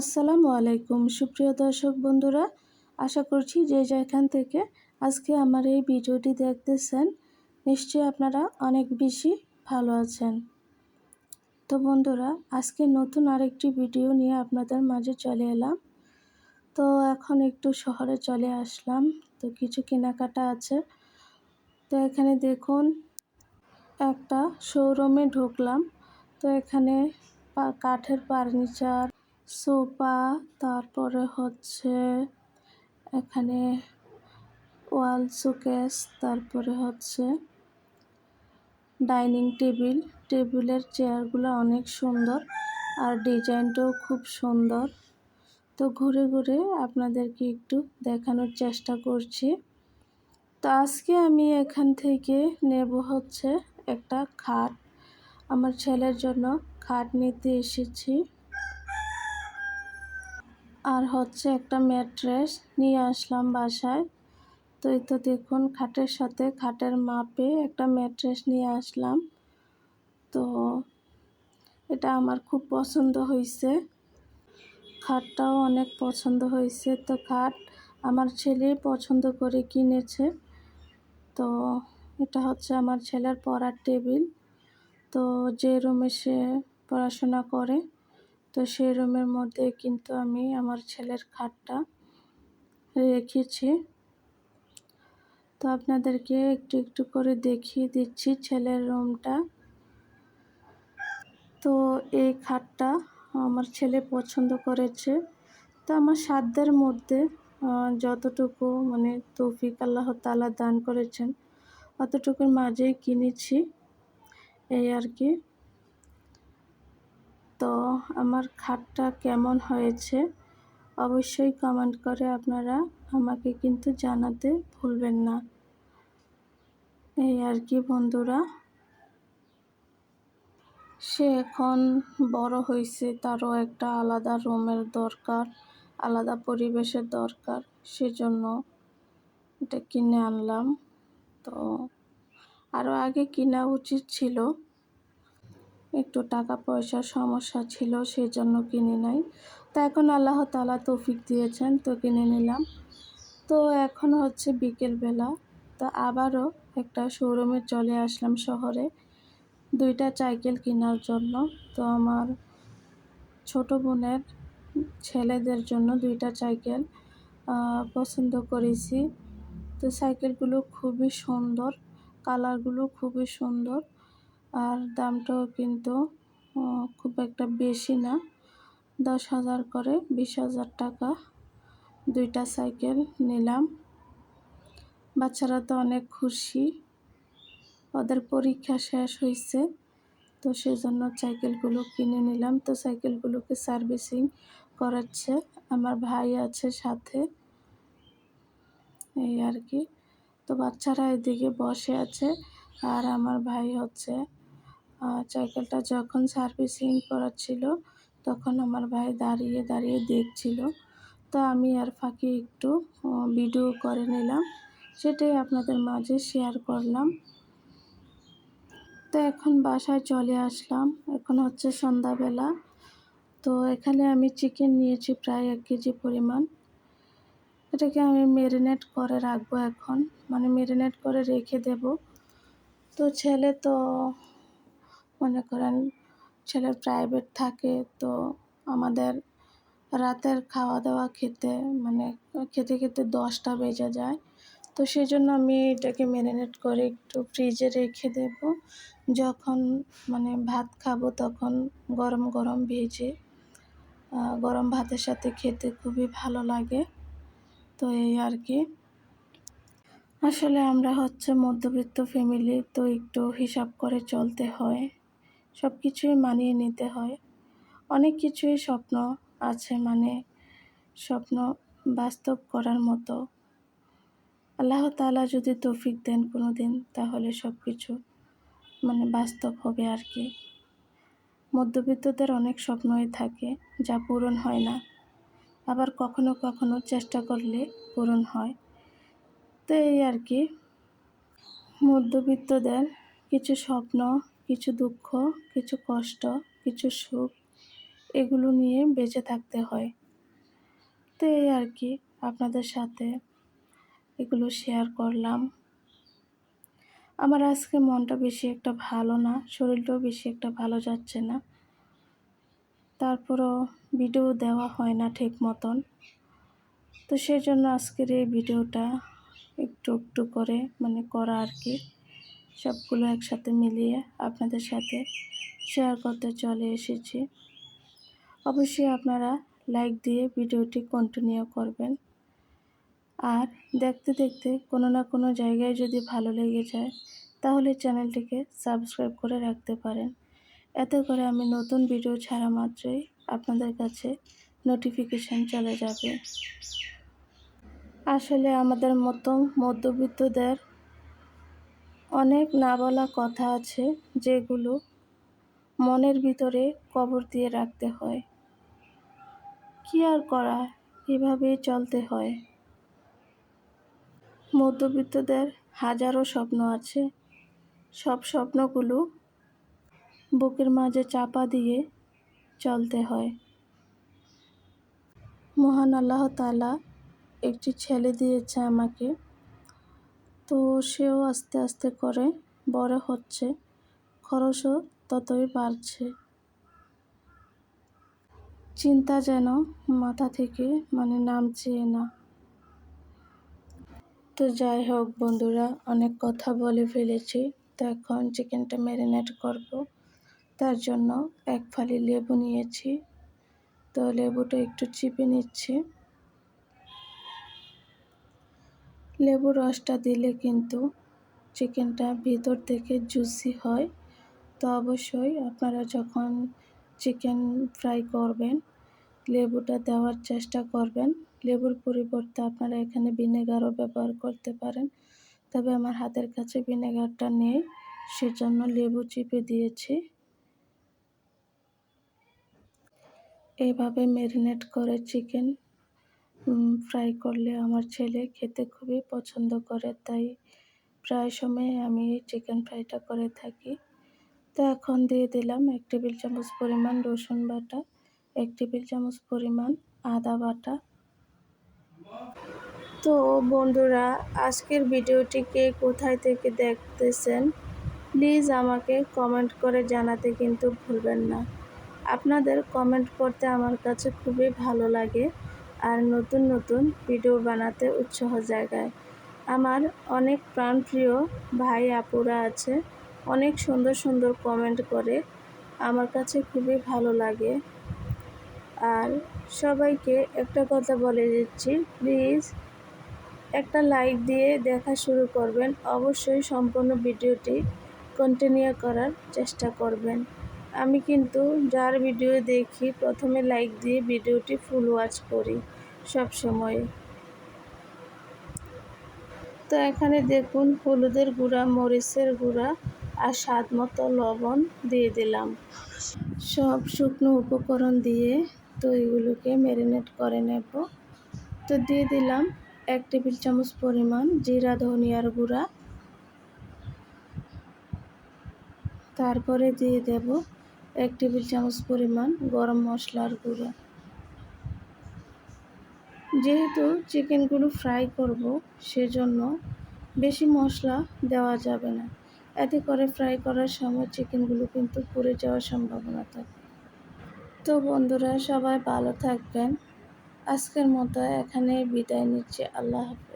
আসসালামু আলাইকুম, সুপ্রিয় দর্শক বন্ধুরা, আশা করছি যে যেখান থেকে আজকে আমার এই ভিডিওটি দেখতেছেন, নিশ্চয়ই আপনারা অনেক বেশি ভালো আছেন। তো বন্ধুরা, আজকে নতুন আরেকটি ভিডিও নিয়ে আপনাদের মাঝে চলে এলাম। তো এখন একটু শহরে চলে আসলাম, তো কিছু কেনাকাটা আছে। তো এখানে দেখুন, একটা শোরুমে ঢুকলাম। তো এখানে কাঠের ফার্নিচার সোফা, তারপরে হচ্ছে এখানে ওয়াল শোকেস, তারপরে হচ্ছে ডাইনিং টেবিল। টেবিলের চেয়ারগুলো অনেক সুন্দর আর ডিজাইনটাও খুব সুন্দর। তো ঘুরে ঘুরে আপনাদেরকে একটু দেখানোর চেষ্টা করছি। তো আজকে আমি এখান থেকে নেব হচ্ছে একটা খাট। আমার ছেলের জন্য খাট নিতে এসেছি। আর হচ্ছে একটা ম্যাট্রেস নিয়ে আসলাম বাসায়। তো এই তো দেখুন, খাটের সাথে খাটের মাপে একটা ম্যাট্রেস নিয়ে আসলাম। তো এটা আমার খুব পছন্দ হয়েছে। খাটটাও অনেক পছন্দ হয়েছে। তো খাট আমার ছেলে পছন্দ করে কিনেছে। তো এটা হচ্ছে আমার ছেলের পড়ার টেবিল। তো যে রুমে সে পড়াশোনা করে তো সেই রুমের মধ্যে কিন্তু আমি আমার ছেলের খাটটা রেখেছি। তো আপনাদেরকে একটু একটু করে দেখিয়ে দিচ্ছি ছেলের রুমটা তো এই খাটটা আমার ছেলে পছন্দ করেছে। তো আমার সাধ্যের মধ্যে যতটুকু মানে তৌফিক আল্লাহ তালা দান করেছেন, অতটুকুর মাঝেই কিনেছি। এই আর কি। আমার খাটটা কেমন হয়েছে, অবশ্যই কমেন্ট করে আপনারা আমাকে কিন্তু জানাতে ভুলবেন না। এই আর কি বন্ধুরা। সে এখন বড় হয়েছে, তারও একটা আলাদা রুমের দরকার, আলাদা পরিবেশের দরকার, সেজন্য এটা কিনে আনলাম। তো আরও আগে কিনা উচিত ছিল একটু টাকা পয়সার সমস্যা ছিল সেই জন্য কিনে নাই। তো এখন আল্লাহ তালা তৌফিক দিয়েছেন, তো কিনে নিলাম। তো এখন হচ্ছে বিকেলবেলা তো আবারও একটা শোরুমে চলে আসলাম শহরে। দুইটা সাইকেল কেনার জন্য, তো আমার ছোট বোনের ছেলেদের জন্য দুইটা সাইকেল পছন্দ করেছি। তো সাইকেলগুলো খুবই সুন্দর, কালারগুলো খুবই সুন্দর। আর দামটাও কিন্তু খুব একটা বেশি না। দশ হাজার করে বিশ হাজার টাকা দুইটা সাইকেল নিলাম। বাচ্চারা তো অনেক খুশি। ওদের পরীক্ষা শেষ হয়েছে তো সেই জন্য সাইকেলগুলো কিনে নিলাম। তো সাইকেলগুলোকে সার্ভিসিং করাচ্ছে, আমার ভাই আছে সাথে। এই আর কি। তো বাচ্চারা এদিকে বসে আছে, আর আমার ভাই হচ্ছে সাইকেলটা যখন সার্ভিসিং করাচ্ছিল, তখন আমার ভাই দাঁড়িয়ে দাঁড়িয়ে দেখছিল। তো আমি আর ফাঁকে একটু ভিডিও করে নিলাম। সেটাই আপনাদের মাঝে শেয়ার করলাম। তো এখন বাসায় চলে আসলাম। এখন হচ্ছে সন্ধ্যাবেলা। তো এখানে আমি চিকেন নিয়েছি প্রায় এক কেজি পরিমাণ। এটাকে আমি ম্যারিনেট করে রাখব এখন। মানে ম্যারিনেট করে রেখে দেব। তো ছেলে তো মনে করেন ছেলের প্রাইভেট থাকে তো আমাদের রাতের খাওয়া দাওয়া খেতে মানে খেতে খেতে দশটা বেজে যায়। তো সেই জন্য আমি এটাকে ম্যারিনেট করে একটু ফ্রিজে রেখে দেব। যখন মানে ভাত খাব তখন গরম গরম ভেজে গরম ভাতের সাথে খেতে খুবই ভালো লাগে। তো এই আর কি। আসলে আমরা হচ্ছে মধ্যবিত্ত ফ্যামিলি তো একটু হিসাব করে চলতে হয়। সব কিছুই মানিয়ে নিতে হয়। অনেক কিছুই স্বপ্ন আছে মানে স্বপ্ন বাস্তব করার মতো। আল্লাহ তালা যদি তৌফিক দেন কোনো দিন তাহলে সব কিছু মানে বাস্তব হবে আর কি। মধ্যবিত্তদের অনেক স্বপ্নই থাকে যা পূরণ হয় না। আবার কখনো কখনো চেষ্টা করলে পূরণ হয়। তো এই আর কি। মধ্যবিত্তদের কিছু স্বপ্ন কিছু দুঃখ, কিছু কষ্ট, কিছু সুখ, এগুলো নিয়ে বেঁচে থাকতে হয়। তো এই আর কি, আপনাদের সাথে এগুলো শেয়ার করলাম। আমার আজকে মনটা বেশি একটা ভালো না, শরীরটাও বেশি একটা ভালো যাচ্ছে না। তারপরও ভিডিও দেওয়া হয় না ঠিক মতন। তো সেই জন্য আজকের এই ভিডিওটা একটু একটু করে মানে করা আর কি। সবগুলো একসাথে মিলিয়ে আপনাদের সাথে শেয়ার করতে চলে এসেছি। অবশ্যই আপনারা লাইক দিয়ে ভিডিওটি কন্টিনিউ করবেন। আর দেখতে দেখতে কোনো না কোনো জায়গায় যদি ভালো লেগে যায়, তাহলে চ্যানেলটিকে সাবস্ক্রাইব করে রাখতে পারেন। এতে করে আমি নতুন ভিডিও ছাড়া মাত্রই আপনাদের কাছে নোটিফিকেশান চলে যাবে। আসলে আমাদের মতো মধ্যবিত্তদের অনেক না বলা কথা আছে যেগুলো মনের ভিতরে কবর দিয়ে রাখতে হয়। কি আর করা, এভাবেই চলতে হয়। মধ্যবিত্তদের হাজারো স্বপ্ন আছে। সব স্বপ্নগুলো বুকের মাঝে চাপা দিয়ে চলতে হয়। মহান আল্লাহ তালা একটি ছেলে দিয়েছে আমাকে। তো সেও আস্তে আস্তে করে, বড় হচ্ছে, খরচও ততই বাড়ছে। চিন্তা যেন মাথা থেকে মানে নামছে না। তো যাই হোক বন্ধুরা, অনেক কথা বলে ফেলেছি। তো এখন চিকেনটা ম্যারিনেট করব। তার জন্য এক ফালি লেবু নিয়েছি। তো লেবুটা একটু চিপে নিচ্ছি। লেবুর রসটা দিলে কিন্তু চিকেনটা ভিতর থেকে জুসি হয়। তো অবশ্যই আপনারা যখন চিকেন ফ্রাই করবেন, লেবুটা দেওয়ার চেষ্টা করবেন। লেবুর পরিবর্তে আপনারা এখানে ভিনেগারও ব্যবহার করতে পারেন। তবে আমার হাতের কাছে ভিনেগারটা নেই, সেজন্য লেবু চিপে দিয়েছি। এভাবে ম্যারিনেট করে চিকেন ফ্রাই করলে আমার ছেলে খেতে খুবই পছন্দ করে, তাই প্রায় সময় আমি চিকেন ফ্রাইটা করে থাকি। তো এখন দিয়ে দিলাম এক টেবিল চামচ পরিমাণ রসুন বাটা, এক টেবিল চামচ পরিমাণ আদা বাটা। তো বন্ধুরা, আজকের ভিডিওটিকে কোথায় থেকে দেখতেছেন প্লিজ আমাকে কমেন্ট করে জানাতে কিন্তু ভুলবেন না। আপনাদের কমেন্ট করতে আমার কাছে খুবই ভালো লাগে। আর নতুন নতুন ভিডিও বানাতে উৎসাহ জায়গায় আমার অনেক প্রাণপ্রিয় ভাই আপুরা আছে, অনেক সুন্দর সুন্দর কমেন্ট করে, আমার কাছে খুবই ভালো লাগে। আর সবাইকে একটা কথা বলে দিচ্ছি প্লিজ একটা লাইক দিয়ে দেখা শুরু করবেন, অবশ্যই সম্পূর্ণ ভিডিওটি কন্টিনিউ করার চেষ্টা করবেন। আমি কিন্তু যার ভিডিও দেখি প্রথমে লাইক দিয়ে ভিডিওটি ফুল ওয়াচ করি সব সময়। তো এখানে দেখুন হলুদের গুঁড়া, মরিচের গুঁড়া আর স্বাদ মতো লবণ দিয়ে দিলাম। সব শুকনো উপকরণ দিয়ে তো এগুলোকে ম্যারিনেট করে নেব। তো দিয়ে দিলাম এক টেবিল চামচ পরিমাণ জিরা, ধনিয়ার গুঁড়া। তারপরে দিয়ে দেব এক টেবিল চামচ পরিমাণ গরম মশলার গুঁড়া। যেহেতু চিকেনগুলো ফ্রাই করব, সেজন্য বেশি মশলা দেওয়া যাবে না। এতে করে ফ্রাই করার সময় চিকেনগুলো কিন্তু পুড়ে যাওয়ার সম্ভাবনা থাকে। তো বন্ধুরা, সবাই ভালো থাকবেন। আজকের মতো এখানে বিদায় নিচ্ছি। আল্লাহ হাফেজ।